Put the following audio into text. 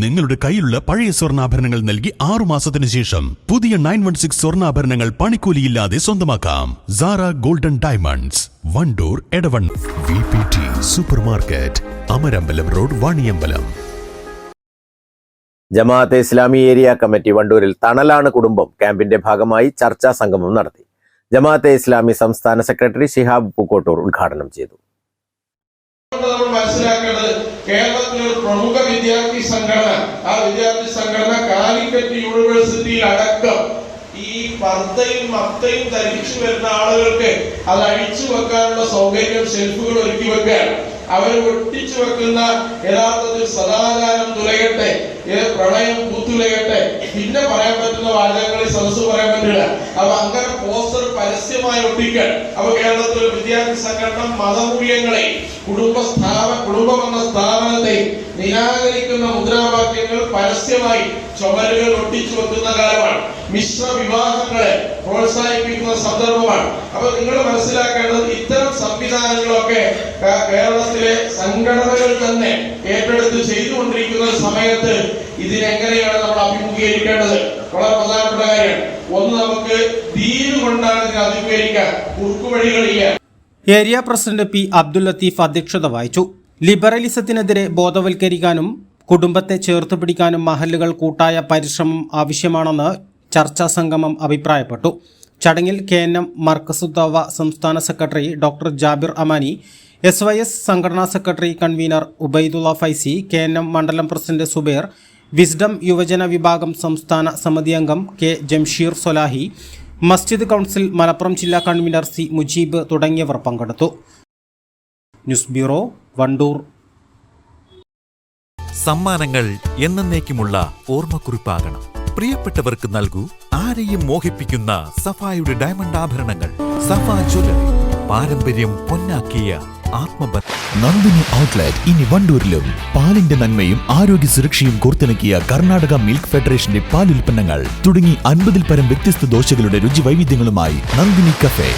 നിങ്ങളുടെ കയ്യിലുള്ള പഴയ സ്വർണാഭരണങ്ങൾ നൽകി ആറു മാസത്തിന് ശേഷം പുതിയ നയൻ വൺ സിക്സ് സ്വർണാഭരണങ്ങൾ പണിക്കൂലിയില്ലാതെ സ്വന്തമാക്കാം. Sara golden diamonds Wandoor എടവൺ V P T super market Amarambalam road Vaniyambalam Jamaate Islami area committee വണ്ടൂരിൽ തണലാണ് കുടുംബം. ക്യാമ്പിന്റെ ഭാഗമായി ചർച്ചാ സംഗമം നടത്തി. ജമാഅത്തെ ഇസ്ലാമി സംസ്ഥാന സെക്രട്ടറി ഷിഹാബ് പൂക്കോട്ടൂർ ഉദ്ഘാടനം ചെയ്തു. മനസ്സിലാക്കേണ്ടത് ഒരു പ്രമുഖ വിദ്യാർത്ഥി സംഘടന. ആ വിദ്യാർത്ഥി സംഘടന കാലിക്കറ്റ് യൂണിവേഴ്സിറ്റിയിൽ അടക്കം ഈ പർദ്ദയും മത്തയും ധരിച്ചു വരുന്ന ആളുകൾക്ക് അത് അഴിച്ചു വെക്കാനുള്ള സൗകര്യം ഷെൽഫുകൾ ഒരുക്കി വെക്കാൻ അവർ ഒട്ടിച്ചു വെക്കുന്ന യഥാർത്ഥത്തിൽ സദാചാരം തുലയട്ടെ പ്രളയം പ്രണയം പൂത്തുലയട്ടെ പിന്നെ പറയാൻ പറ്റുന്ന വാചകങ്ങളിൽ സദസ് പറയാൻ പറ്റില്ല. അപ്പൊ അങ്ങനെ പോസ്റ്റർ പരസ്യമായി ഒട്ടിക്കാൻ. അപ്പൊ കേരളത്തിലെ വിദ്യാർത്ഥി സംഘടന മതമൂല്യങ്ങളെ കുടുംബ സ്ഥാപ കുടുംബം എന്ന സ്ഥാപനത്തെ നിരാകരിക്കുന്ന മുദ്രാവാക്യങ്ങൾ പരസ്യമായി ചുമരുകൾ ഒട്ടിച്ചു വെക്കുന്ന കാലമാണ്. മിശ്ര വിവാഹങ്ങളെ പ്രോത്സാഹിപ്പിക്കുന്ന സന്ദർഭമാണ്. അപ്പൊ നിങ്ങൾ മനസ്സിലാക്കേണ്ടത് ഇത്തരം സംവിധാനങ്ങളൊക്കെ കേരളത്തിലെ സംഘടനകൾ തന്നെ ഏറ്റെടുത്ത് ചെയ്തുകൊണ്ടിരിക്കുന്ന സമയത്ത് ഇതിനെങ്ങനെയാണ് നമ്മൾ അഭിമുഖീകരിക്കേണ്ടത്? വളരെ പ്രധാനപ്പെട്ട കാര്യമാണ് ഒന്ന് നമുക്ക് ദീന് കൊണ്ടാണ് ഇതിനെ അഭിമുഖീകരിക്കാൻ കുറുക്കുവഴികളില്ല. Area president P Abdul Latheef അധ്യക്ഷത വഹിച്ചു. ലിബറലിസത്തിനെതിരെ ബോധവൽക്കരിക്കാനും കുടുംബത്തെ ചേർത്ത് പിടിക്കാനും മഹല്ലുകൾ കൂട്ടായ പരിശ്രമം ആവശ്യമാണെന്ന് ചർച്ചാ സംഗമം അഭിപ്രായപ്പെട്ടു. ചടങ്ങിൽ കെ എൻ എം മർക്കസുദ്ദവ സംസ്ഥാന secretary doctor Jabir Amani S Y S സംഘടനാ secretary convener Ubaidulla Faizy K N M മണ്ഡലം പ്രസിഡന്റ് സുബേർ വിസ്ഡം യുവജന വിഭാഗം സംസ്ഥാന സമിതി അംഗം കെ ജംഷീർ സൊലാഹി മസ്ജിദ് കൗൺസിൽ മലപ്പുറം ജില്ലാ കൺവീനർ സി മുജീബ് തുടങ്ങിയവർ പങ്കെടുത്തു. News bureau Vandoor. സമ്മാനങ്ങൾ എന്നേക്കുമുള്ള ഓർമ്മക്കുറിപ്പാകണം. പ്രിയപ്പെട്ടവർക്ക് നൽകൂ ആരെയും മോഹിപ്പിക്കുന്ന സഫായുടെ ഡയമണ്ട് ആഭരണങ്ങൾ. സഫാ ജ്വല്ലറി പാരമ്പര്യം പൊന്നാക്കിയ ആത്മബന്ധം. നന്ദിനി ഔട്ട്ലെറ്റ് ഇനി വണ്ടൂരിലും. പാലിന്റെ നന്മയും ആരോഗ്യ സുരക്ഷയും കോർത്തിണക്കിയ കർണാടക മിൽക്ക് ഫെഡറേഷന്റെ പാൽ ഉൽപ്പന്നങ്ങൾ തുടങ്ങി അൻപതിൽ പരം വ്യത്യസ്ത ദോശകളുടെ രുചി വൈവിധ്യങ്ങളുമായി നന്ദിനി കഫേ.